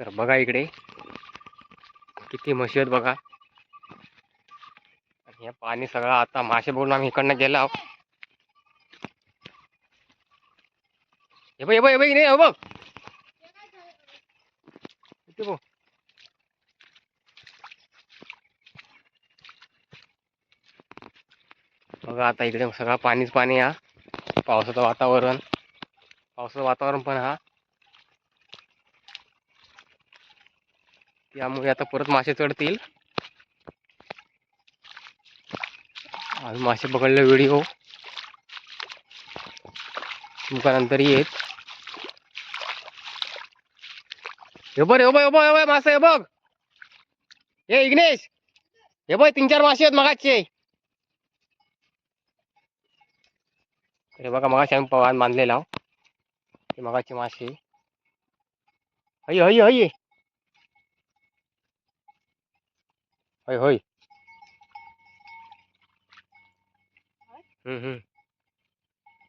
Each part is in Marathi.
तर बघा इकडे. किती म्हशी आहेत बघा. आणि हे पाणी सगळं आता मासे बोलून आम्ही इकडनं गेलो आहोत. हे बघ हे बघ हे बघ नाही बघ. बघ. बघा आता इकडे सगळं पाणीच पाणी हा पावसाचं वातावरण. पावसाचं वातावरण पण हा. त्यामुळे आता परत मासे चढतील. आम्ही मासे पकडले व्हिडिओ तुमका नंतर येत. हे बघ हे बघ हे बघ हे बघ मासे हे बघ. हे इग्नेश हे बघ तीन चार मासे आहेत मगाचे हे बघा मगाशी आम्ही पवार मानलेला. मगाचे मासे. हय हय हय होय होय. हम्म हम्म.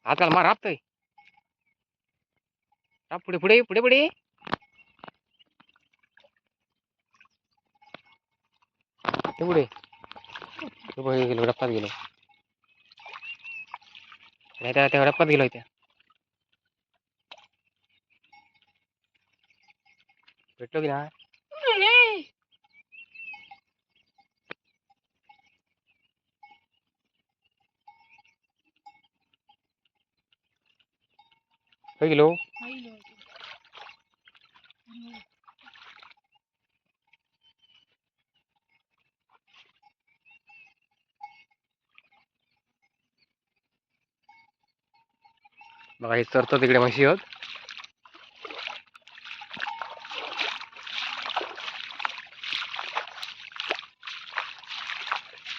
हाताला मार हापतय हाप पुढे पुढे पुढे पुढे. ते पुढे. ते पुढे गेलो डप्पात गेलो. नाही त्या डप्पात गेलो त्या भेटलो की ना होय गेलो बघा हे चरतो तिकडे म्हशी होत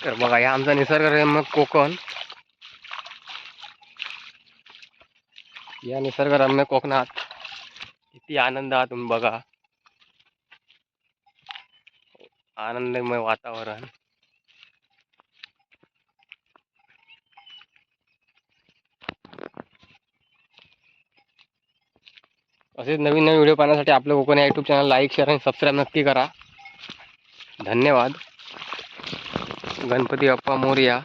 तर बघा हे आमचा निसर्गरम्य कोकण या निसर्गरम्य कोकणात किती आनंद आहात तुम्ही बघा. आनंदमय वातावरण. असेच नवीन नवीन व्हिडिओ पाहण्यासाठी आपलं कोकण या युट्यूब चॅनल लाईक शेअर आणि सबस्क्राईब नक्की करा. धन्यवाद. गणपती बाप्पा मोरया.